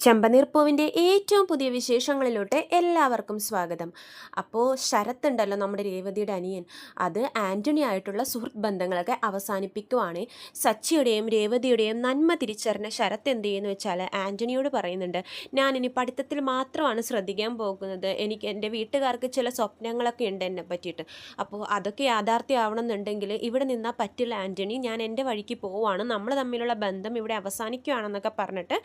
ചെമ്പനീർപ്പൂവിന്റെ ഏറ്റവും പുതിയ വിശേഷങ്ങളിലോട്ട് എല്ലാവർക്കും സ്വാഗതം. അപ്പോൾ ശരത്ത് ഉണ്ടല്ലോ നമ്മുടെ രേവതിയുടെ അനിയൻ. അത് ആന്റണി ആയിട്ടുള്ള സുഹൃത്ത് ബന്ധങ്ങളൊക്കെ അവസാനിപ്പിക്കുവാണ്. സച്ചിയുടെയും രേവതിയുടെയും നന്മ തിരിച്ചറിഞ്ഞ ശരത്ത് എന്ത് ചെയ്യുന്നു വെച്ചാൽ ആന്റണിയോട് പറയുന്നുണ്ട് ഞാൻ ഇനി പഠിത്തത്തിൽ മാത്രമാണ് ശ്രദ്ധിക്കാൻ പോകുന്നത്. എനിക്ക് എന്റെ വീട്ടുകാർക്ക് ചില സ്വപ്നങ്ങളൊക്കെ ഉണ്ട് എന്നെ പറ്റിയിട്ട്. അപ്പോൾ അതൊക്കെ യാഥാർത്ഥ്യമാവണം എന്നുണ്ടെങ്കിൽ ഇവിടെ നിന്നാൽ പറ്റില്ല ആന്റണി ഞാൻ എന്റെ വഴിക്ക് പോവുകയാണ്. നമ്മൾ തമ്മിലുള്ള ബന്ധം ഇവിടെ അവസാനിക്കുകയാണെന്നൊക്കെ പറഞ്ഞിട്ട്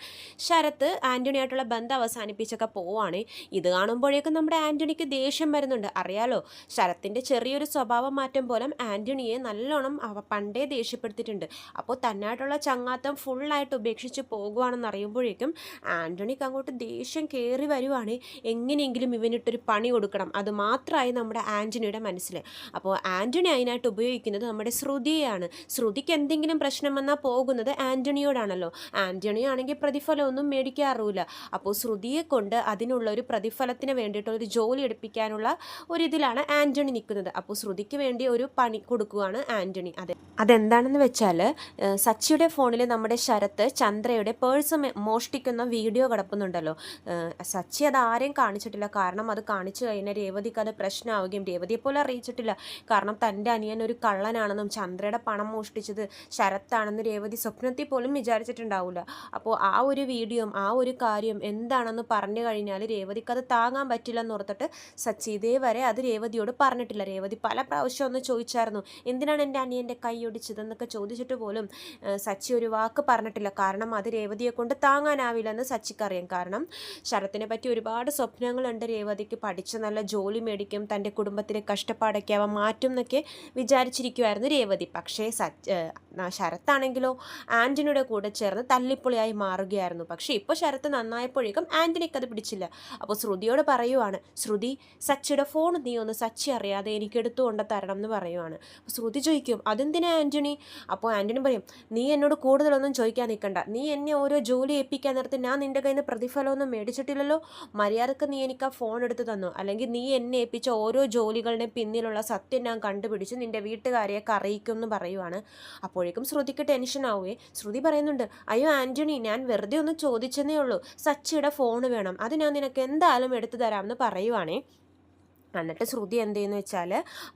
ശരത്ത് ആന്റണിയായിട്ടുള്ള ബന്ധം അവസാനിപ്പിച്ചൊക്കെ പോവാണ്. ഇത് കാണുമ്പോഴേക്കും നമ്മുടെ ആന്റണിക്ക് ദേഷ്യം വരുന്നുണ്ട്. അറിയാലോ ശരത്തിന്റെ ചെറിയൊരു സ്വഭാവ മാറ്റം പോലും ആന്റണിയെ നല്ലോണം പണ്ടേ ദേഷ്യപ്പെടുത്തിയിട്ടുണ്ട്. അപ്പോൾ തന്നായിട്ടുള്ള ചങ്ങാത്തം ഫുള്ളായിട്ട് ഉപേക്ഷിച്ച് പോകുവാണെന്ന് അറിയുമ്പോഴേക്കും ആന്റണിക്ക് അങ്ങോട്ട് ദേഷ്യം കയറി വരുവാണ്. എങ്ങനെയെങ്കിലും ഇവനിട്ടൊരു പണി കൊടുക്കണം. അത് മാത്രമായി നമ്മുടെ ആന്റണിയുടെ മനസ്സിൽ. അപ്പോൾ ആന്റണി അതിനായിട്ട് ഉപയോഗിക്കുന്നത് നമ്മുടെ ശ്രുതിയെയാണ്. ശ്രുതിക്ക് എന്തെങ്കിലും പ്രശ്നം വന്നാൽ പോകുന്നത് ആന്റണിയോടാണല്ലോ ആന്റണിയാണെങ്കിൽ പ്രതിഫലമൊന്നും മേടിക്കാറില്ല അപ്പോൾ ശ്രുതിയെ കൊണ്ട് അതിനുള്ള ഒരു പ്രതിഫലത്തിന് വേണ്ടിയിട്ടുള്ള ഒരു ജോലി എടുപ്പിക്കാനുള്ള ഒരു ഇതിലാണ് ആന്റണി നിൽക്കുന്നത്. അപ്പോൾ ശ്രുതിക്ക് വേണ്ടി ഒരു പണി കൊടുക്കുകയാണ് ആന്റണി അതെ. അതെന്താണെന്ന് വെച്ചാൽ സച്ചിയുടെ ഫോണിൽ നമ്മുടെ ശരത്ത് ചന്ദ്രയുടെ പേഴ്സ് മോഷ്ടിക്കുന്ന വീഡിയോ കിടപ്പുന്നുണ്ടല്ലോ. സച്ചി അത് ആരെയും കാണിച്ചിട്ടില്ല. കാരണം അത് കാണിച്ചു കഴിഞ്ഞാൽ രേവതിക്ക് അത് പ്രശ്നമാവുകയും രേവതിയെ പോലെ അറിയിച്ചിട്ടില്ല. കാരണം തന്റെ അനിയൻ ഒരു കള്ളനാണെന്നും ചന്ദ്രയുടെ പണം മോഷ്ടിച്ചത് ശരത്താണെന്ന് രേവതി സ്വപ്നത്തിൽ പോലും വിചാരിച്ചിട്ടുണ്ടാവില്ല. അപ്പോൾ ആ ഒരു വീഡിയോയും ആ ഒരു കാര്യം എന്താണെന്ന് പറഞ്ഞു കഴിഞ്ഞാൽ രേവതിക്ക് അത് താങ്ങാൻ പറ്റില്ലെന്ന് ഓർത്തിട്ട് സച്ചി ഇതേവരെ അത് രേവതിയോട് പറഞ്ഞിട്ടില്ല. രേവതി പല പ്രാവശ്യം ഒന്ന് ചോദിച്ചായിരുന്നു എന്തിനാണ് എന്റെ അനിയന്റെ കൈ ഒടിച്ചതെന്നൊക്കെ ചോദിച്ചിട്ട് പോലും സച്ചി ഒരു വാക്ക് പറഞ്ഞിട്ടില്ല. കാരണം അത് രേവതിയെ കൊണ്ട് താങ്ങാനാവില്ലെന്ന് സച്ചിക്കറിയാം. കാരണം ശരത്തിനെ പറ്റി ഒരുപാട് സ്വപ്നങ്ങളുണ്ട് രേവതിക്ക്. പഠിച്ച് നല്ല ജോലി മേടിക്കും തന്റെ കുടുംബത്തിലെ കഷ്ടപ്പാടൊക്കെ അവ മാറ്റും എന്നൊക്കെ വിചാരിച്ചിരിക്കുമായിരുന്നു രേവതി. പക്ഷേ സച്ച് ശരത്താണെങ്കിലോ ആന്റണിയുടെ കൂടെ ചേർന്ന് തല്ലിപ്പൊളിയായി മാറുകയായിരുന്നു. പക്ഷേ ഇപ്പോൾ ശരത്ത് നന്നായപ്പോഴേക്കും ആന്റണിക്ക് അത് പിടിച്ചില്ല. അപ്പോൾ ശ്രുതിയോട് പറയുവാണ് ശ്രുതി സച്ചിയുടെ ഫോൺ നീ ഒന്ന് സച്ചി അറിയാതെ എനിക്ക് എടുത്തു കൊണ്ട് തരണം എന്ന് പറയുവാണ്. അപ്പോൾ ശ്രുതി ചോദിക്കും അതെന്തിനാ ആന്റണി അപ്പോൾ ആന്റണി പറയും നീ എന്നോട് കൂടുതലൊന്നും ചോദിക്കാൻ നിൽക്കണ്ട. നീ എന്നെ ഓരോ ജോലി ഏൽപ്പിക്കാൻ നേരത്തെ ഞാൻ നിന്റെ കയ്യിൽ നിന്ന് പ്രതിഫലമൊന്നും മേടിച്ചിട്ടില്ലല്ലോ. മര്യാദയ്ക്ക് നീ എനിക്ക് ആ ഫോൺ എടുത്ത് തന്നു. അല്ലെങ്കിൽ നീ എന്നെ ഏൽപ്പിച്ച ഓരോ ജോലികളുടെ പിന്നിലുള്ള സത്യം ഞാൻ കണ്ടുപിടിച്ച് നിന്റെ വീട്ടുകാരെയൊക്കെ അറിയിക്കും എന്ന് പറയുവാണ്. അപ്പോഴേക്കും ശ്രുതിക്ക് ടെൻഷൻ ആവുകയെ ശ്രുതി പറയുന്നുണ്ട് അയ്യോ ആന്റണി ഞാൻ വെറുതെ ഒന്ന് ചോദിച്ചെന്നേ ഉള്ളൂ സച്ചിയുടെ ഫോൺ വേണം. അത് ഞാൻ നിനക്ക് എന്തായാലും എടുത്തു തരാമെന്ന് പറയുവാണേ. എന്നിട്ട് ശ്രുതി എന്ത് ചെയ്യുന്നു വെച്ചാൽ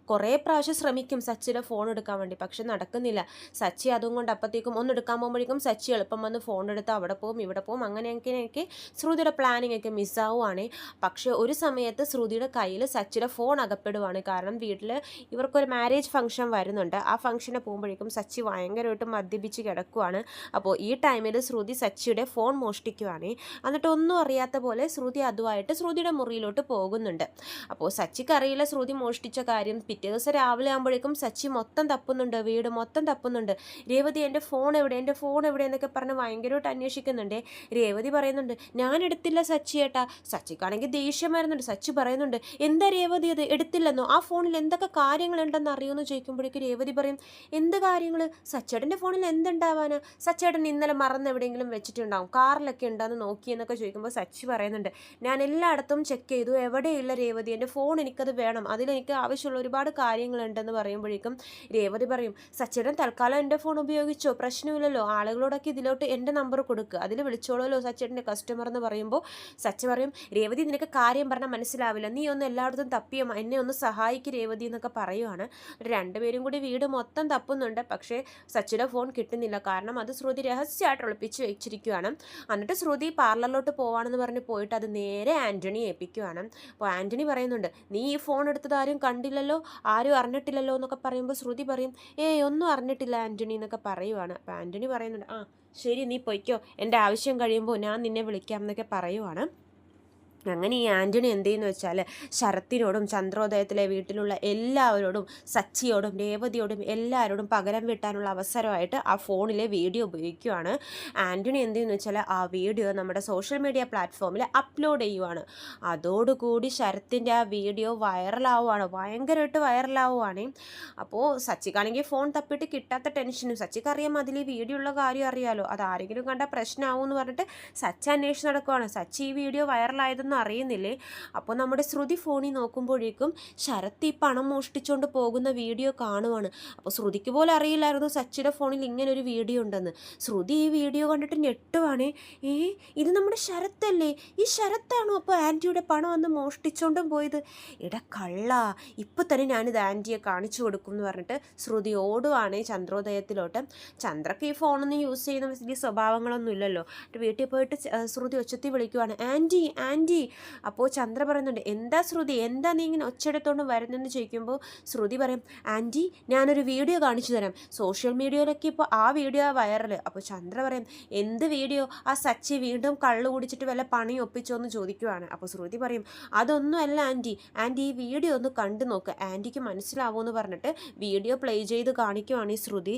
കുറേ പ്രാവശ്യം ശ്രമിക്കും സച്ചിയുടെ ഫോൺ എടുക്കാൻ വേണ്ടി പക്ഷെ നടക്കുന്നില്ല. സച്ചി അതും കൊണ്ട് അപ്പോഴത്തേക്കും ഒന്ന് എടുക്കാൻ പോകുമ്പോഴേക്കും സച്ചി എളുപ്പം വന്ന് ഫോൺ എടുത്ത് അവിടെ പോകും ഇവിടെ പോകും അങ്ങനെയൊക്കെയൊക്കെ ശ്രുതിയുടെ പ്ലാനിങ് ഒക്കെ മിസ്സാവുകയാണ് പക്ഷേ ഒരു സമയത്ത് ശ്രുതിയുടെ കയ്യിൽ സച്ചിയുടെ ഫോൺ അകപ്പെടുവാണ്. കാരണം വീട്ടിൽ ഇവർക്കൊരു മാരേജ് ഫംഗ്ഷൻ വരുന്നുണ്ട്. ആ ഫംഗ്ഷന് പോകുമ്പോഴേക്കും സച്ചി ഭയങ്കരമായിട്ട് മദ്യപിച്ച് കിടക്കുവാണ്. അപ്പോൾ ഈ ടൈമിൽ ശ്രുതി സച്ചിയുടെ ഫോൺ മോഷ്ടിക്കുവാണ്. എന്നിട്ട് ഒന്നും അറിയാത്ത പോലെ ശ്രുതി അതുമായിട്ട് ശ്രുതിയുടെ മുറിയിലോട്ട് പോകുന്നുണ്ട്. അപ്പോൾ സച്ചിക്ക് കറിയിലെ ശ്രുതി മോഷ്ടിച്ച കാര്യം പിറ്റേ ദിവസം രാവിലെ ആകുമ്പോഴേക്കും സച്ചി മൊത്തം തപ്പുന്നുണ്ട് വീട് മൊത്തം തപ്പുന്നുണ്ട്. രേവതി എന്റെ ഫോൺ എവിടെ എന്റെ ഫോൺ എവിടെ എന്നൊക്കെ പറഞ്ഞ് ഭയങ്കരമായിട്ട് അന്വേഷിക്കുന്നുണ്ട്. രേവതി പറയുന്നുണ്ട് ഞാൻ എടുത്തില്ല സച്ചി ഏട്ടാ. സച്ചിക്കാണെങ്കിൽ ദേഷ്യമായിരുന്നുണ്ട് സച്ചി പറയുന്നുണ്ട് എന്താ രേവതി അത് എടുത്തില്ലെന്നോ? ആ ഫോണിൽ എന്തൊക്കെ കാര്യങ്ങളുണ്ടെന്ന് അറിയുമെന്ന് ചോദിക്കുമ്പോഴേക്കും രേവതി പറയും എന്ത് കാര്യങ്ങൾ? സച്ചേട്ടന്റെ ഫോണിൽ എന്തുണ്ടാവാനാ? സച്ചേട്ടൻ ഇന്നലെ മറന്ന് എവിടെയെങ്കിലും വെച്ചിട്ടുണ്ടാവും കാറിലൊക്കെ ഉണ്ടെന്ന് നോക്കിയെന്നൊക്കെ ചോദിക്കുമ്പോൾ സച്ചി പറയുന്നുണ്ട് ഞാൻ എല്ലായിടത്തും ചെക്ക് ചെയ്തു. എവിടെയുള്ള രേവതി? എന്റെ ഫോൺ എനിക്കത് വേണം. അതിലെനിക്ക് ആവശ്യമുള്ള ഒരുപാട് കാര്യങ്ങളുണ്ടെന്ന് പറയുമ്പോഴേക്കും രേവതി പറയും സച്ചേട്ടൻ തൽക്കാലം എന്റെ ഫോൺ ഉപയോഗിച്ചോ? പ്രശ്നമില്ലല്ലോ. ആളുകളോടൊക്കെ ഇതിലോട്ട് എന്റെ നമ്പർ കൊടുക്കുക അതിൽ വിളിച്ചോളൂല്ലോ സച്ചേട്ടന്റെ കസ്റ്റമർ എന്ന് പറയുമ്പോൾ. സച്ച പറയും രേവതി നിനക്ക് കാര്യം പറഞ്ഞാൽ മനസ്സിലാവില്ല. നീ ഒന്ന് എല്ലായിടത്തും തപ്പിയോ? എന്നെ ഒന്ന് സഹായിക്കും രേവതി എന്നൊക്കെ പറയുവാണ്. രണ്ടുപേരും കൂടി വീട് മൊത്തം തപ്പുന്നുണ്ട്. പക്ഷേ സച്ചിയുടെ ഫോൺ കിട്ടുന്നില്ല. കാരണം അത് ശ്രുതി രഹസ്യമായിട്ട് ഒളിപ്പിച്ച് വെച്ചിരിക്കുകയാണ് എന്നിട്ട് ശ്രുതി പാർലറിലോട്ട് പോവാണെന്ന് പറഞ്ഞ് പോയിട്ട് അത് നേരെ ആന്റണി ഏൽപ്പിക്കുകയാണ് അപ്പോൾ ആന്റണി പറയുന്നുണ്ട് നീ ഈ ഫോൺ എടുത്തത് ആരും കണ്ടില്ലല്ലോ? ആരും അറിഞ്ഞിട്ടില്ലല്ലോ എന്നൊക്കെ പറയുമ്പോൾ ശ്രുതി പറയും ഏയ് ഒന്നും അറിഞ്ഞിട്ടില്ല ആന്റണി എന്നൊക്കെ പറയുവാണ്. അപ്പോൾ ആന്റണി പറയുന്നുണ്ട് ആ ശരി നീ പൊയ്ക്കോ. എന്റെ ആവശ്യം കഴിയുമ്പോൾ ഞാൻ നിന്നെ വിളിക്കാം എന്നൊക്കെ പറയുവാണ്. അങ്ങനെ ഈ ആന്റണി എന്ത് ചെയ്യുന്നു വെച്ചാൽ ശരത്തിനോടും ചന്ദ്രോദയത്തിലെ വീട്ടിലുള്ള എല്ലാവരോടും സച്ചിയോടും രേവതിയോടും എല്ലാവരോടും പകരം വീട്ടാനുള്ള അവസരമായിട്ട് ആ ഫോണിലെ വീഡിയോ ഉപയോഗിക്കുകയാണ് ആന്റണി എന്ത് ചെയ്യുന്നു വെച്ചാൽ ആ വീഡിയോ നമ്മുടെ സോഷ്യൽ മീഡിയ പ്ലാറ്റ്ഫോമിൽ അപ്ലോഡ് ചെയ്യുവാണ്. അതോടുകൂടി ശരത്തിന്റെ ആ വീഡിയോ വൈറലാവുകയാണ് ഭയങ്കരമായിട്ട് വൈറലാവുകയാണ് അപ്പോൾ സച്ചിക്കാണെങ്കിൽ ഫോൺ തപ്പിട്ട് കിട്ടാത്ത ടെൻഷനും സച്ചിക്ക് അറിയാം അതിൽ ഈ വീഡിയോ ഉള്ള കാര്യം അറിയാമല്ലോ അത് ആരെങ്കിലും കണ്ട പ്രശ്നമാവും എന്ന് പറഞ്ഞിട്ട് സച്ചി അന്വേഷിച്ച് നടക്കുവാണ്. സച്ചി ഈ വീഡിയോ വൈറലായതെന്ന് അറിയുന്നില്ലേ? അപ്പോൾ നമ്മുടെ ശ്രുതി ഫോണിൽ നോക്കുമ്പോഴേക്കും ശരത്ത് ഈ പണം മോഷ്ടിച്ചുകൊണ്ട് പോകുന്ന വീഡിയോ കാണുവാണ്. അപ്പോൾ ശ്രുതിക്ക് പോലും അറിയില്ലായിരുന്നു സച്ചിയുടെ ഫോണിൽ ഇങ്ങനെ ഒരു വീഡിയോ ഉണ്ടെന്ന്. ശ്രുതി ഈ വീഡിയോ കണ്ടിട്ട് ഞെട്ടുവാണേ. ഏ ഇത് നമ്മുടെ ശരത്തല്ലേ? ഈ ശരത്താണോ അപ്പോൾ ആന്റിയുടെ പണം അന്ന് മോഷ്ടിച്ചുകൊണ്ടും പോയത്? ഇട കള്ള ഇപ്പം തന്നെ ഞാനിത് ആന്റിയെ കാണിച്ചു കൊടുക്കും എന്ന് പറഞ്ഞിട്ട് ശ്രുതി ഓടുവാണേ ചന്ദ്രോദയത്തിലോട്ട്. ചന്ദ്രക്ക് ഈ ഫോണൊന്നും യൂസ് ചെയ്യുന്ന വലിയ സ്വഭാവങ്ങളൊന്നും ഇല്ലല്ലോ വീട്ടിൽ പോയിട്ട് ശ്രുതി ഒച്ചത്തി വിളിക്കുവാണ്. ആന്റി ആന്റി അപ്പോൾ ചന്ദ്ര പറയുന്നുണ്ട് എന്താ ശ്രുതി? എന്താ നീ ഇങ്ങനെ ഒച്ചയെടുത്തോണ്ട് വരുന്നെന്ന് ചോദിക്കുമ്പോൾ ശ്രുതി പറയും ആന്റി ഞാനൊരു വീഡിയോ കാണിച്ചു തരാം. സോഷ്യൽ മീഡിയയിലൊക്കെ ഇപ്പോൾ ആ വീഡിയോ വൈറൽ അപ്പോൾ ചന്ദ്ര പറയും എന്ത് വീഡിയോ? ആ സച്ചി വീണ്ടും കള്ളു കുടിച്ചിട്ട് വല്ല പണി ഒപ്പിച്ചോ എന്ന് ചോദിക്കുവാണ്. അപ്പോൾ ശ്രുതി പറയും അതൊന്നുമല്ല ആന്റി ആന്റി ഈ വീഡിയോ ഒന്ന് കണ്ടു നോക്ക്. ആന്റിക്ക് മനസ്സിലാവുമെന്ന് പറഞ്ഞിട്ട് വീഡിയോ പ്ലേ ചെയ്ത് കാണിക്കുവാണ് ഈ ശ്രുതി.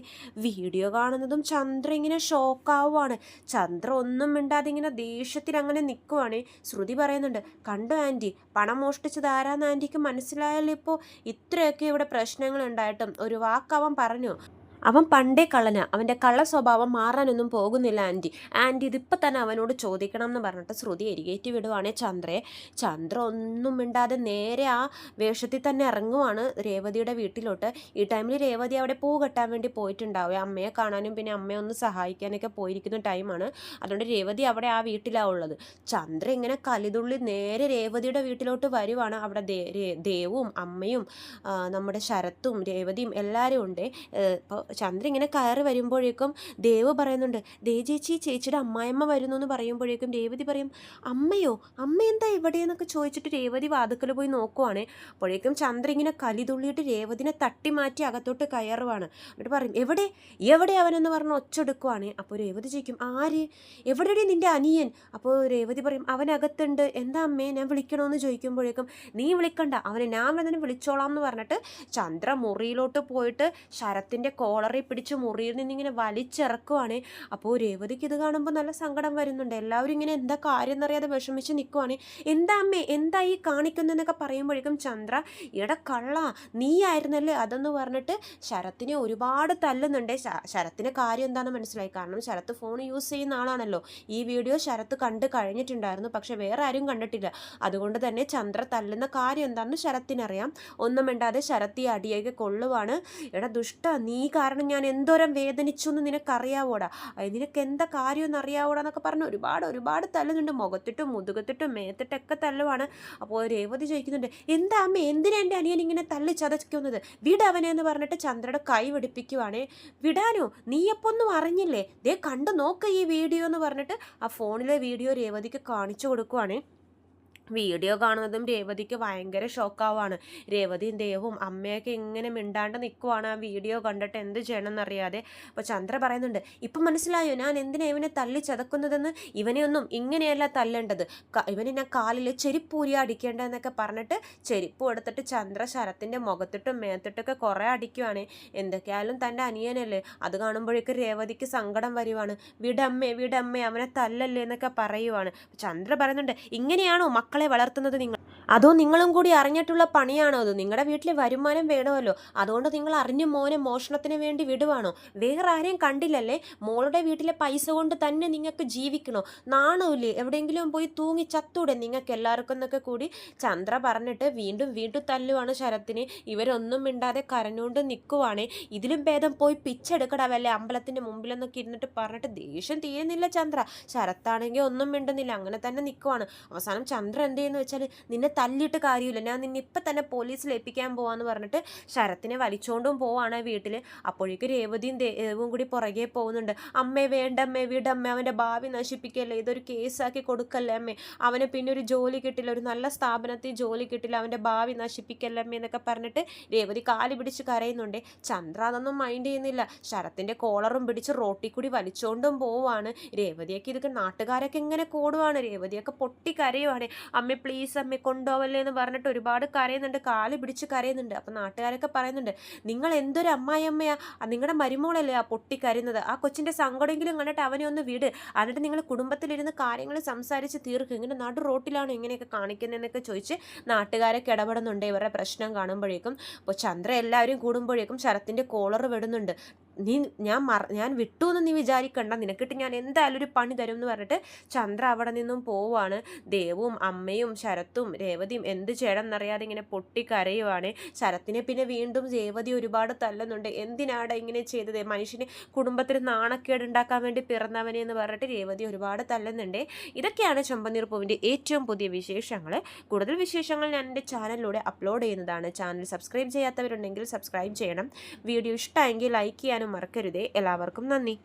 വീഡിയോ കാണുന്നതും ചന്ദ്ര ഇങ്ങനെ ഷോക്കാവുകയാണ് ചന്ദ്ര ഒന്നും മിണ്ടാതെ ഇങ്ങനെ ദേഷ്യത്തിൽ അങ്ങനെ നിൽക്കുവാണ് ശ്രുതി പറയുന്നുണ്ട്. കണ്ടു ആന്റി പണം മോഷ്ടിച്ചത് ആരാന്ന് ആന്റിക്ക് മനസ്സിലായാലിപ്പോൾ ഇത്രയൊക്കെ ഇവിടെ പ്രശ്നങ്ങൾ ഉണ്ടായിട്ടും. ഒരു വാക്കവൻ പറഞ്ഞു. അവൻ പണ്ടേ കള്ളനാ. അവന്റെ കള്ള സ്വഭാവം മാറാനൊന്നും പോകുന്നില്ല ആന്റി. ആന്റി ഇതിപ്പോൾ തന്നെ അവനോട് ചോദിക്കണം എന്ന് പറഞ്ഞിട്ട് ശ്രുതി എരികേറ്റി വിടുവാണേ ചന്ദ്രയെ ചന്ദ്ര ഒന്നും മിണ്ടാതെ നേരെ ആ വേഷത്തിൽ തന്നെ ഇറങ്ങുവാണ് രേവതിയുടെ വീട്ടിലോട്ട്. ഈ ടൈമിൽ രേവതി അവിടെ പൂ കെട്ടാൻ വേണ്ടി പോയിട്ടുണ്ടാവുക അമ്മയെ കാണാനും പിന്നെ അമ്മയെ ഒന്ന് സഹായിക്കാനൊക്കെ പോയിരിക്കുന്ന ടൈമാണ് അതുകൊണ്ട് രേവതി അവിടെ ആ വീട്ടിലാണ് ഉള്ളത്. ചന്ദ്ര ഇങ്ങനെ കലിതുള്ളി നേരെ രേവതിയുടെ വീട്ടിലോട്ട് വരുവാണ്. അവിടെ ദേവും അമ്മയും നമ്മുടെ ശരത്തും രേവതിയും എല്ലാവരും ഉണ്ട്. ഇപ്പോൾ ചന്ദ്ര ഇങ്ങനെ കയറി വരുമ്പോഴേക്കും ദേവ് പറയുന്നുണ്ട് ദേ ചേച്ചി ചേച്ചിയുടെ അമ്മായിമ്മ വരുന്നു എന്ന് പറയുമ്പോഴേക്കും രേവതി പറയും അമ്മയോ അമ്മ എന്താ ഇവിടെയെന്നൊക്കെ ചോദിച്ചിട്ട് രേവതി വാതുക്കൽ പോയി നോക്കുവാണ്. അപ്പോഴേക്കും ചന്ദ്ര ഇങ്ങനെ കലിതുള്ളിയിട്ട് രേവതിനെ തട്ടി മാറ്റി അകത്തോട്ട് കയറുവാണ്. എന്നിട്ട് പറയും എവിടെ? എവിടെ അവനെന്ന് പറഞ്ഞ് ഒച്ചെടുക്കുവാണ്? അപ്പോൾ രേവതി ചോദിക്കും ആര്? എവിടെയാണ് നിന്റെ അനിയൻ? അപ്പോൾ രേവതി പറയും അവനകത്തുണ്ട്. എന്താ അമ്മേ? ഞാൻ വിളിക്കണമെന്ന് ചോദിക്കുമ്പോഴേക്കും നീ വിളിക്കണ്ട. അവനെ ഞാൻ വന്നതിന് വിളിച്ചോളാം എന്ന് പറഞ്ഞിട്ട് ചന്ദ്ര മുറിയിലോട്ട് പോയിട്ട് ശരത്തിന്റെ കോളറിൽ പിടിച്ച് മുറിയിൽ നിന്നിങ്ങനെ വലിച്ചിറക്കുവാണ്. അപ്പോൾ രേവതിക്ക് ഇത് കാണുമ്പോൾ നല്ല സങ്കടം വരുന്നുണ്ട്. എല്ലാവരും ഇങ്ങനെ എന്താ കാര്യം എന്നറിയാതെ വിഷമിച്ച് നിൽക്കുവാണ് എന്താ അമ്മേ? എന്താ ഈ കാണിക്കുന്നതെന്നൊക്കെ പറയുമ്പോഴേക്കും ചന്ദ്ര ഇട കള്ള നീയായിരുന്നല്ലേ? അതെന്ന് പറഞ്ഞിട്ട് ശരത്തിനെ ഒരുപാട് തല്ലുന്നുണ്ട്. ശരത്തിന്റെ കാര്യം എന്താണെന്ന് മനസ്സിലായി. കാരണം ശരത്ത് ഫോൺ യൂസ് ചെയ്യുന്ന ആളാണല്ലോ. ഈ വീഡിയോ ശരത്ത് കണ്ട് കഴിഞ്ഞിട്ടുണ്ടായിരുന്നു. പക്ഷെ വേറെ ആരും കണ്ടിട്ടില്ല. അതുകൊണ്ട് തന്നെ ചന്ദ്ര തല്ലുന്ന കാര്യം എന്താണെന്ന് ശരത്തിനറിയാം. ഒന്നും മിണ്ടാതെ ശരത്തി അടിയൊക്കെ കൊള്ളുവാണ്. എടാ ദുഷ്ട നീ കാരണം ഞാൻ എന്തോരം വേദനിച്ചു എന്ന് നിനക്കറിയാവോടാ? നിനക്ക് എന്താ കാര്യമെന്ന് അറിയാവോടാ എന്നൊക്കെ പറഞ്ഞ് ഒരുപാട് ഒരുപാട് തല്ലുന്നുണ്ട്. മുഖത്തിട്ടും മുതുകത്തിട്ടും മേത്തിട്ടൊക്കെ തല്ലുവാണ്. അപ്പോൾ രേവതി ചോദിക്കുന്നുണ്ട് എന്താ അമ്മ എന്തിനാ എന്റെ അനിയൻ ഇങ്ങനെ തല്ലി ചതയ്ക്കുന്നത്? വിടവനെ എന്ന് പറഞ്ഞിട്ട് ചന്ദ്രയുടെ കൈ വെടിപ്പിക്കുവാണേ വിടാനോ? നീ അപ്പോൾ ഒന്നും അറിഞ്ഞില്ലേ? ദേ കണ്ടു നോക്ക് ഈ വീഡിയോ എന്ന് പറഞ്ഞിട്ട് ആ ഫോണിലെ വീഡിയോ രേവതിക്ക് കാണിച്ചു കൊടുക്കുവാണേ. വീഡിയോ കാണുന്നതും രേവതിക്ക് ഭയങ്കര ഷോക്കാവാണ്. രേവതിയും ദേവും അമ്മയൊക്കെ ഇങ്ങനെ മിണ്ടാണ്ട് നിൽക്കുവാണ് ആ വീഡിയോ കണ്ടിട്ട് എന്ത് ചെയ്യണമെന്നറിയാതെ. അപ്പോൾ ചന്ദ്ര പറയുന്നുണ്ട് ഇപ്പം മനസ്സിലായോ? ഞാൻ എന്തിനാ ഇവനെ തല്ലി ചതക്കുന്നതെന്ന്? ഇവനെയൊന്നും ഇങ്ങനെയല്ല തല്ലേണ്ടത്. ഇവനെ ഞാൻ കാലിൽ ചെരിപ്പൂരി അടിക്കേണ്ടതെന്നൊക്കെ പറഞ്ഞിട്ട് ചെരിപ്പ് എടുത്തിട്ട് ചന്ദ്ര ശരത്തിന്റെ മുഖത്തിട്ടും മേത്തിട്ടൊക്കെ കുറേ അടിക്കുവാണ്. എന്തൊക്കെയായാലും തന്റെ അനിയനല്ലേ. അത് കാണുമ്പോഴേക്ക് രേവതിക്ക് സങ്കടം വരുവാണ്. വിടമ്മേ വിടമ്മേ അവനെ തല്ലല്ലേ എന്നൊക്കെ പറയുവാണ്. ചന്ദ്ര പറയുന്നുണ്ട് ഇങ്ങനെയാണോ മക്കളെ വളർത്തുന്നത് നിങ്ങൾ അതോ നിങ്ങളും കൂടി അറിഞ്ഞിട്ടുള്ള പണിയാണോ അത്? നിങ്ങളുടെ വീട്ടിൽ വരുമാനം വേണമല്ലോ. അതുകൊണ്ട് നിങ്ങൾ അറിഞ്ഞു മോനെ മോഷണത്തിന് വേണ്ടി വിടുവാണോ? വേറെ ആരെയും കണ്ടില്ലല്ലേ? മോളുടെ വീട്ടിലെ പൈസ കൊണ്ട് തന്നെ നിങ്ങൾക്ക് ജീവിക്കണോ? നാണമില്ലേ എവിടെയെങ്കിലും പോയി തൂങ്ങി ചത്തൂടെ നിങ്ങൾക്ക് എല്ലാവർക്കും എന്നൊക്കെ കൂടി ചന്ദ്ര പറഞ്ഞിട്ട് വീണ്ടും വീണ്ടും തല്ലുവാണ് ശരത്തിന്. ഇവരൊന്നും മിണ്ടാതെ കരഞ്ഞുകൊണ്ട് നിൽക്കുവാണ് ഇതിലും ഭേദം പോയി പിച്ചെടുക്കടാ വല്ലേ അമ്പലത്തിന്റെ മുമ്പിലെന്നൊക്കെ ഇരുന്നിട്ട് പറഞ്ഞിട്ട് ദേഷ്യം തീരുന്നില്ല ചന്ദ്ര. ശരത്താണെങ്കിൽ ഒന്നും മിണ്ടുന്നില്ല. അങ്ങനെ തന്നെ നിൽക്കുവാണ് അവസാനം ചന്ദ്ര എന്ത് ചെയ്യുന്നു വെച്ചാൽ നിന്നെ തല്ലിയിട്ട് കാര്യമില്ല. ഞാൻ നിന്നെ ഇപ്പം തന്നെ പോലീസിൽ ഏൽപ്പിക്കാൻ പോവാന്ന് പറഞ്ഞിട്ട് ശരത്തിനെ വലിച്ചോണ്ടും പോവാണ് വീട്ടിൽ അപ്പോഴേക്ക് രേവതിയും ദേവും കൂടി പുറകെ പോകുന്നുണ്ട്. അമ്മേ വേണ്ട അമ്മേ വീട് അമ്മ. അവന്റെ ഭാവി നശിപ്പിക്കല്ലേ? ഇതൊരു കേസാക്കി കൊടുക്കല്ലേ അമ്മേ? അവന് പിന്നെ ഒരു ജോലി കിട്ടില്ല. ഒരു നല്ല സ്ഥാപനത്തിൽ ജോലി കിട്ടില്ല. അവന്റെ ഭാവി നശിപ്പിക്കല്ലേ അമ്മേ? എന്നൊക്കെ പറഞ്ഞിട്ട് രേവതി കാലി പിടിച്ച് കരയുന്നുണ്ട്. ചന്ദ്ര അതൊന്നും മൈൻഡ് ചെയ്യുന്നില്ല. ശരത്തിന്റെ കോളറും പിടിച്ച് റോട്ടിൽ കൂടി വലിച്ചോണ്ടും പോവാണ് രേവതിയൊക്കെ ഇതൊക്കെ നാട്ടുകാരൊക്കെ എങ്ങനെ കൂടുവാണ്. രേവതിയൊക്കെ പൊട്ടി കരയുവാണ് അമ്മ പ്ലീസ് അമ്മ കൊണ്ടുപോവല്ലേ എന്ന് പറഞ്ഞിട്ട് ഒരുപാട് കരയുന്നുണ്ട്. കാൽ പിടിച്ച് കരയുന്നുണ്ട്. അപ്പം നാട്ടുകാരൊക്കെ പറയുന്നുണ്ട് നിങ്ങൾ എന്തൊരു അമ്മായിയമ്മയാ? നിങ്ങളുടെ മരുമോളല്ലേ ആ പൊട്ടി കരയുന്നത്? ആ കൊച്ചിന്റെ സങ്കടമെങ്കിലും കണ്ടിട്ട് അവനെ ഒന്ന് വിട്. എന്നിട്ട് നിങ്ങൾ കുടുംബത്തിലിരുന്ന് കാര്യങ്ങൾ സംസാരിച്ച് തീർക്കും. ഇങ്ങനെ നടു റോട്ടിലാണ് ഇങ്ങനെയൊക്കെ കാണിക്കുന്നതെന്നൊക്കെ ചോദിച്ച് നാട്ടുകാരൊക്കെ ഇടപെടുന്നുണ്ട്. ഇവരുടെ പ്രശ്നം കാണുമ്പോഴേക്കും. അപ്പോൾ ചന്ദ്ര എല്ലാവരും കൂടുമ്പോഴേക്കും ശരത്തിന്റെ കോളർ വിടുന്നുണ്ട്. നീ ഞാൻ മറ ഞാൻ വിട്ടു എന്ന് നീ വിചാരിക്കണ്ട. നിനക്കിട്ട് ഞാൻ എന്തായാലും ഒരു പണി തരും എന്ന് പറഞ്ഞിട്ട് ചന്ദ്ര അവിടെ നിന്നും പോവാണ് ദേവും അമ്മയും ശരത്തും രേവതിയും എന്ത് ചെയ്യണമെന്നറിയാതെ ഇങ്ങനെ പൊട്ടിക്കരയുവാണ്. ശരത്തിനെ പിന്നെ വീണ്ടും രേവതി ഒരുപാട് തല്ലുന്നുണ്ട്. എന്തിനാണ് ഇങ്ങനെ ചെയ്തത്? മനുഷ്യന് കുടുംബത്തിന് നാണക്കേട് ഉണ്ടാക്കാൻ വേണ്ടി പിറന്നവനെ എന്ന് പറഞ്ഞിട്ട് രേവതി ഒരുപാട് തല്ലുന്നുണ്ട്. ഇതൊക്കെയാണ് ചെമ്പനീർ പൂവിന്റെ ഏറ്റവും പുതിയ വിശേഷങ്ങൾ. കൂടുതൽ വിശേഷങ്ങൾ ഞാൻ എന്റെ ചാനലിലൂടെ അപ്ലോഡ് ചെയ്യുന്നതാണ്. ചാനൽ സബ്സ്ക്രൈബ് ചെയ്യാത്തവരുണ്ടെങ്കിൽ സബ്സ്ക്രൈബ് ചെയ്യണം. വീഡിയോ ഇഷ്ടമെങ്കിൽ ലൈക്ക് ചെയ്യാനും മറക്കരുതേ. എല്ലാവർക്കും നന്ദി.